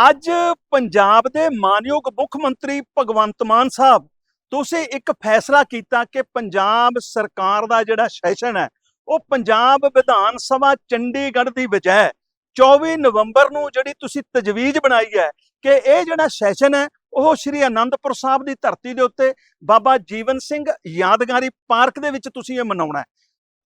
ਅੱਜ ਪੰਜਾਬ ਦੇ ਮਾਨਯੋਗ ਮੁੱਖ ਮੰਤਰੀ ਭਗਵੰਤ ਮਾਨ ਸਾਹਿਬ, ਤੁਸੀਂ ਇੱਕ ਫੈਸਲਾ ਕੀਤਾ ਕਿ ਪੰਜਾਬ ਸਰਕਾਰ ਦਾ ਜਿਹੜਾ ਸੈਸ਼ਨ ਹੈ, ਉਹ ਪੰਜਾਬ ਵਿਧਾਨ ਸਭਾ ਚੰਡੀਗੜ੍ਹ ਦੀ ਬਜਾਏ 24 ਨਵੰਬਰ ਨੂੰ ਜਿਹੜੀ ਤੁਸੀਂ ਤਜਵੀਜ਼ ਬਣਾਈ ਹੈ ਕਿ ਇਹ ਜਿਹੜਾ ਸੈਸ਼ਨ ਹੈ, ਉਹ ਸ਼੍ਰੀ ਅਨੰਦਪੁਰ ਸਾਹਿਬ ਦੀ ਧਰਤੀ ਦੇ ਉੱਤੇ ਬਾਬਾ ਜੀਵਨ ਸਿੰਘ ਯਾਦਗਾਰੀ ਪਾਰਕ ਦੇ ਵਿੱਚ ਤੁਸੀਂ ਇਹ ਮਨਾਉਣਾ ਹੈ।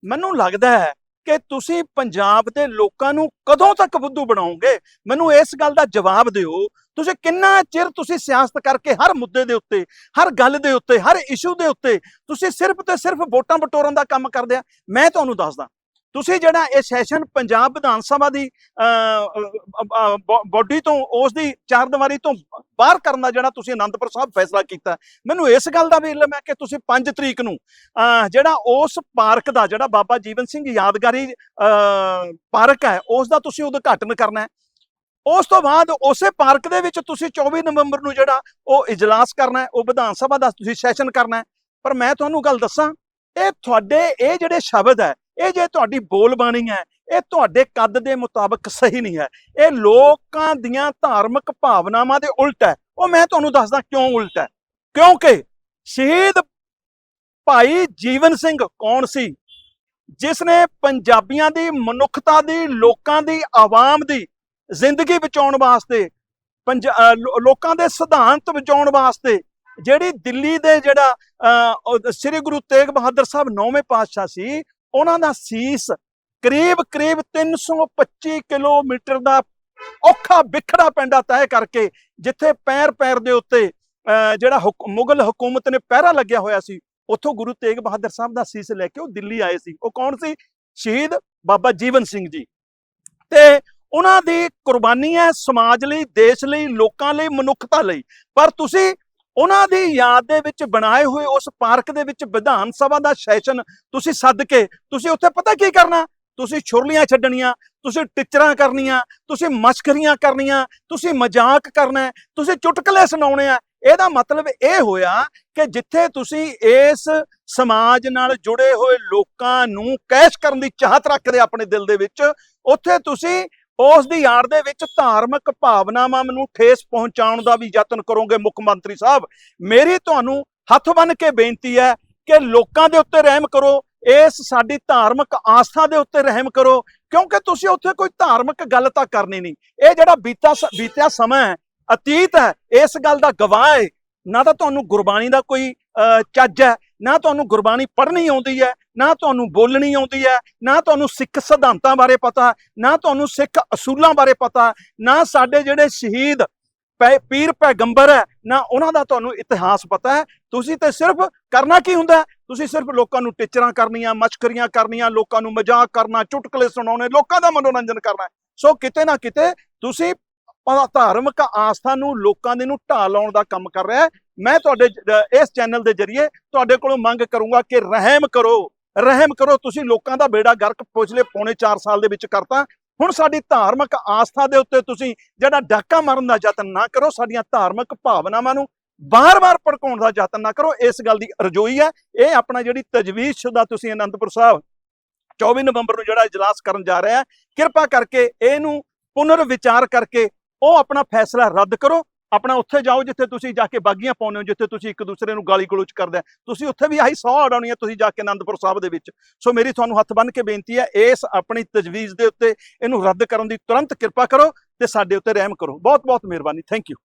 ਮੈਨੂੰ ਲੱਗਦਾ ਹੈ ਕਿ ਤੁਸੀਂ ਪੰਜਾਬ ਦੇ ਲੋਕਾਂ ਨੂੰ ਕਦੋਂ ਤੱਕ ਬੁੱਧੂ ਬਣਾਓਗੇ? ਮੈਨੂੰ ਇਸ ਗੱਲ ਦਾ ਜਵਾਬ ਦਿਓ। ਤੁਸੀਂ ਕਿੰਨਾ ਚਿਰ ਤੁਸੀਂ ਸਿਆਸਤ ਕਰਕੇ ਹਰ ਮੁੱਦੇ ਦੇ ਉੱਤੇ, ਹਰ ਗੱਲ ਦੇ ਉੱਤੇ, ਹਰ ਇਸ਼ੂ ਦੇ ਉੱਤੇ ਤੁਸੀਂ ਸਿਰਫ ਤੇ ਸਿਰਫ ਵੋਟਾਂ ਬਟੋਰਨ ਦਾ ਕੰਮ ਕਰਦੇ ਆ? ਮੈਂ ਤੁਹਾਨੂੰ ਦੱਸਦਾ। ਤੁਸੀਂ ਜਿਹੜਾ ਇਹ ਸੈਸ਼ਨ ਪੰਜਾਬ ਵਿਧਾਨ ਸਭਾ ਦੀ ਬੋਡੀ ਤੋਂ, ਉਸ ਦੀ ਚਾਰ ਦੀਵਾਰੀ ਤੋਂ ਬਾਹਰ ਕਰਨ ਦਾ ਜਿਹੜਾ ਤੁਸੀਂ ਅਨੰਦਪੁਰ ਸਾਹਿਬ ਫੈਸਲਾ ਕੀਤਾ, ਮੈਨੂੰ ਇਸ ਗੱਲ ਦਾ ਵੀ ਇਲਮ ਹੈ ਕਿ ਤੁਸੀਂ 5 ਤਰੀਕ ਨੂੰ ਜਿਹੜਾ ਉਸ ਪਾਰਕ ਦਾ, ਜਿਹੜਾ ਬਾਬਾ ਜੀਵਨ ਸਿੰਘ ਯਾਦਗਾਰੀ ਪਾਰਕ ਹੈ, ਉਸ ਦਾ ਤੁਸੀਂ ਉਦਘਾਟਨ ਕਰਨਾ ਹੈ। ਉਸ ਤੋਂ ਬਾਅਦ ਉਸੇ ਪਾਰਕ ਦੇ ਵਿੱਚ ਤੁਸੀਂ 24 ਨਵੰਬਰ ਨੂੰ ਜਿਹੜਾ ਉਹ ਇਜਲਾਸ ਕਰਨਾ ਹੈ, ਉਹ ਵਿਧਾਨ ਸਭਾ ਦਾ ਤੁਸੀਂ ਸੈਸ਼ਨ ਕਰਨਾ ਹੈ। ਪਰ ਮੈਂ ਤੁਹਾਨੂੰ ਗੱਲ ਦੱਸਾਂ, ਇਹ ਤੁਹਾਡੇ, ਇਹ ਜਿਹੜੇ ਸ਼ਬਦ ਹੈ ਇਹ ਜੇ ਤੁਹਾਡੀ ਬੋਲ ਬਾਣੀ ਹੈ, ਇਹ ਤੁਹਾਡੇ ਕੱਦ ਦੇ ਮੁਤਾਬਕ ਸਹੀ ਨਹੀਂ ਹੈ। ਇਹ ਲੋਕਾਂ ਦੀਆਂ ਧਾਰਮਿਕ ਭਾਵਨਾਵਾਂ ਦੇ ਉਲਟ ਹੈ। ਉਹ ਮੈਂ ਤੁਹਾਨੂੰ ਦੱਸਦਾ ਕਿਉਂ ਉਲਟ ਹੈ? ਕਿਉਂਕਿ ਸ਼ਹੀਦ ਭਾਈ ਜੀਵਨ ਸਿੰਘ ਕੌਣ ਸੀ? ਜਿਸ ਨੇ ਪੰਜਾਬੀਆਂ ਦੀ ਮਨੁੱਖਤਾ ਦੀ, ਲੋਕਾਂ ਦੀ ਆਵਾਮ ਦੀ ਜ਼ਿੰਦਗੀ ਬਚਾਉਣ ਵਾਸਤੇ, ਪੰਜ ਲੋਕਾਂ ਦੇ ਸਿਧਾਂਤ ਬਚਾਉਣ ਵਾਸਤੇ, ਜਿਹੜੀ ਦਿੱਲੀ ਦੇ ਜਿਹੜਾ ਸ੍ਰੀ ਗੁਰੂ ਤੇਗ ਬਹਾਦਰ ਸਾਹਿਬ ਨੌਵੇਂ ਪਾਤਸ਼ਾਹ ਸੀ ਉਹਨਾਂ ਦਾ ਸੀਸ ਕਰੀਬ ਕਰੀਬ 325 ਕਿਲੋਮੀਟਰ ਦਾ ਔਖਾ ਵਿਖੜਾ ਪੈਂਡਾ ਤੈਅ ਕਰਕੇ ਜਿੱਥੇ ਪੈਰ ਪੈਰ ਦੇ ਉੱਤੇ ਅਹ, ਜਿਹੜਾ ਹੁਕ- ਮੁਗਲ ਹਕੂਮਤ ਨੇ ਪਹਿਰਾ ਲੱਗਿਆ ਹੋਇਆ ਸੀ ਉੱਥੋਂ ਗੁਰੂ ਤੇਗ ਬਹਾਦਰ ਸਾਹਿਬ ਦਾ ਸੀਸ ਲੈ ਕੇ ਉਹ ਦਿੱਲੀ ਆਏ ਸੀ। ਉਹ ਕੌਣ ਸੀ? ਸ਼ਹੀਦ ਬਾਬਾ ਜੀਵਨ ਸਿੰਘ ਜੀ। ਤੇ ਉਹਨਾਂ ਦੀ ਕੁਰਬਾਨੀ ਹੈ ਸਮਾਜ ਲਈ ਦੇਸ਼ ਲਈ ਲੋਕਾਂ ਲਈ ਮਨੁੱਖਤਾ ਲਈ। ਪਰ ਤੁਸੀਂ ਉਹਨਾਂ ਦੀ ਯਾਦ ਦੇ ਵਿੱਚ ਬਣਾਏ ਹੋਏ ਉਸ ਪਾਰਕ ਦੇ ਵਿੱਚ ਵਿਧਾਨ ਸਭਾ ਦਾ ਸੈਸ਼ਨ ਤੁਸੀਂ ਸੱਦ ਕੇ, ਤੁਸੀਂ ਉੱਥੇ ਪਤਾ ਕੀ ਕਰਨਾ? ਤੁਸੀਂ ਛੁਰਲੀਆਂ ਛੱਡਣੀਆਂ, ਤੁਸੀਂ ਟਿਚਰਾਂ ਕਰਨੀਆਂ, ਤੁਸੀਂ ਮਸ਼ਕਰੀਆਂ ਕਰਨੀਆਂ, ਤੁਸੀਂ ਮਜ਼ਾਕ ਕਰਨਾ ਤੁਸੀਂ ਚੁਟਕਲੇ ਸੁਣਾਉਣੇ ਆ। ਇਹਦਾ ਮਤਲਬ ਇਹ ਹੋਇਆ ਕਿ ਜਿੱਥੇ ਤੁਸੀਂ ਇਸ ਸਮਾਜ ਨਾਲ ਜੁੜੇ ਹੋਏ ਲੋਕਾਂ ਨੂੰ ਕੈਸ਼ ਕਰਨ ਦੀ ਚਾਹਤ ਰੱਖਦੇ ਆਪਣੇ ਦਿਲ ਦੇ ਵਿੱਚ, ਉੱਥੇ ਤੁਸੀਂ ਉਸ ਦੀ ਯਾਰ ਦੇ ਵਿੱਚ ਧਾਰਮਿਕ ਭਾਵਨਾਵਾਂ ਨੂੰ ਠੇਸ ਪਹੁੰਚਾਉਣ ਦਾ ਵੀ ਯਤਨ ਕਰੋਗੇ ਮੁੱਖ ਮੰਤਰੀ ਸਾਹਿਬ। ਮੇਰੀ ਤੁਹਾਨੂੰ ਹੱਥ ਬੰਨ ਕੇ ਬੇਨਤੀ ਹੈ ਕਿ ਲੋਕਾਂ ਦੇ ਉੱਤੇ ਰਹਿਮ ਕਰੋ, ਇਸ ਸਾਡੀ ਧਾਰਮਿਕ ਆਸਥਾ ਦੇ ਉੱਤੇ ਰਹਿਮ ਕਰੋ, ਕਿਉਂਕਿ ਤੁਸੀਂ ਉੱਥੇ ਕੋਈ ਧਾਰਮਿਕ ਗੱਲ ਤਾਂ ਕਰਨੀ ਨਹੀਂ। ਇਹ ਜਿਹੜਾ ਬੀਤਾ ਸ- ਬੀਤਿਆ ਸਮਾਂ ਹੈ, ਅਤੀਤ ਹੈ, ਇਸ ਗੱਲ ਦਾ ਗਵਾਹ ਹੈ। ਨਾ ਤਾਂ ਤੁਹਾਨੂੰ ਗੁਰਬਾਣੀ ਦਾ ਕੋਈ ਚੱਜ ਹੈ। ਨਾ ਤੁਹਾਨੂੰ ਗੁਰਬਾਣੀ ਪੜ੍ਹਨੀ ਆਉਂਦੀ ਹੈ, ਨਾ ਤੁਹਾਨੂੰ ਬੋਲਣੀ ਆਉਂਦੀ ਹੈ, ਨਾ ਤੁਹਾਨੂੰ ਸਿੱਖ ਸਿਧਾਂਤਾਂ ਬਾਰੇ ਪਤਾ, ਨਾ ਤੁਹਾਨੂੰ ਸਿੱਖ ਅਸੂਲਾਂ ਬਾਰੇ ਪਤਾ, ਨਾ ਸਾਡੇ ਜਿਹੜੇ ਸ਼ਹੀਦ ਪੈ- ਪੀਰ ਪੈਗੰਬਰ ਹੈ, ਨਾ ਉਹਨਾਂ ਦਾ ਤੁਹਾਨੂੰ ਇਤਿਹਾਸ ਪਤਾ ਹੈ। ਤੁਸੀਂ ਤੇ ਸਿਰਫ ਕਰਨਾ ਕੀ ਹੁੰਦਾ ਤੁਸੀਂ ਸਿਰਫ ਲੋਕਾਂ ਨੂੰ ਟਿਚਰਾਂ ਕਰਨੀਆਂ ਮਸ਼ਕਰੀਆਂ ਕਰਨੀਆਂ, ਲੋਕਾਂ ਨੂੰ ਮਜ਼ਾਕ ਕਰਨਾ, ਚੁਟਕਲੇ ਸੁਣਾਉਣੇ, ਲੋਕਾਂ ਦਾ ਮਨੋਰੰਜਨ ਕਰਨਾ ਸੋ ਕਿਤੇ ਨਾ ਕਿਤੇ ਤੁਸੀਂ ਧਾਰਮਿਕ ਆਸਥਾ ਨੂੰ ਲੋਕਾਂ ਦੇ ਨੂੰ ਢਾਹ ਲਾਉਣ ਦਾ ਕੰਮ ਕਰ ਰਿਹਾ ਮੈਂ ਤੁਹਾਡੇ ਇਸ ਚੈਨਲ ਦੇ ਜ਼ਰੀਏ ਤੁਹਾਡੇ ਕੋਲੋਂ ਮੰਗ ਕਰੂੰਗਾ ਕਿ ਰਹਿਮ ਕਰੋ। ਰਹਿਮ ਕਰੋ। ਤੁਸੀਂ ਲੋਕਾਂ ਦਾ ਬੇੜਾ ਗਰਕ ਪਿਛਲੇ ਪੌਣੇ 4 ਸਾਲ ਦੇ ਵਿੱਚ ਕਰਤਾ। ਹੁਣ ਸਾਡੀ ਧਾਰਮਿਕ ਆਸਥਾ ਦੇ ਉੱਤੇ ਤੁਸੀਂ ਜਿਹੜਾ ਡਾਕਾ ਮਾਰਨ ਦਾ ਯਤਨ ਨਾ ਕਰੋ, ਸਾਡੀਆਂ ਧਾਰਮਿਕ ਭਾਵਨਾਵਾਂ ਨੂੰ ਬਾਰ-ਬਾਰ ਭੜਕਾਉਣ ਦਾ ਯਤਨ ਨਾ ਕਰੋ। ਇਸ ਗੱਲ ਦੀ ਰਜੋਈ ਹੈ। ਇਹ ਆਪਣਾ ਜਿਹੜੀ ਤਜਵੀਜ਼ ਸ਼ੁਦਾ ਤੁਸੀਂ ਅਨੰਦਪੁਰ ਸਾਹਿਬ 24 ਨਵੰਬਰ ਨੂੰ ਜਿਹੜਾ ਇਜਲਾਸ ਕਰਨ ਜਾ ਰਿਹਾ ਹੈ, ਕਿਰਪਾ ਕਰਕੇ ਇਹਨੂੰ ਪੁਨਰ ਵਿਚਾਰ ਕਰਕੇ ਉਹ ਆਪਣਾ ਫੈਸਲਾ ਰੱਦ ਕਰੋ। ਆਪਣਾ ਉੱਥੇ ਜਾਓ ਜਿੱਥੇ ਤੁਸੀਂ ਜਾ ਕੇ ਬਾਗੀਆਂ ਪਾਉਂਦੇ ਹੋ, ਜਿੱਥੇ ਤੁਸੀਂ ਇੱਕ ਦੂਸਰੇ ਨੂੰ ਗਾਲੀ ਗਲੋਚ ਕਰਦੇ ਤੁਸੀਂ ਉੱਥੇ ਵੀ ਆਹੀ ਸੌ ਉਡਾਉਣੀ ਹੈ, ਤੁਸੀਂ ਜਾ ਕੇ ਆਨੰਦਪੁਰ ਸਾਹਿਬ ਦੇ ਵਿੱਚ। ਸੋ ਮੇਰੀ ਤੁਹਾਨੂੰ ਹੱਥ ਬੰਨ੍ਹ ਕੇ ਬੇਨਤੀ ਹੈ, ਇਸ ਆਪਣੀ ਤਜਵੀਜ਼ ਦੇ ਉੱਤੇ ਇਹਨੂੰ ਰੱਦ ਕਰਨ ਦੀ ਤੁਰੰਤ ਕਿਰਪਾ ਕਰੋ ਤੇ ਸਾਡੇ ਉੱਤੇ ਰਹਿਮ ਕਰੋ। ਬਹੁਤ ਬਹੁਤ ਮਿਹਰਬਾਨੀ। Thank you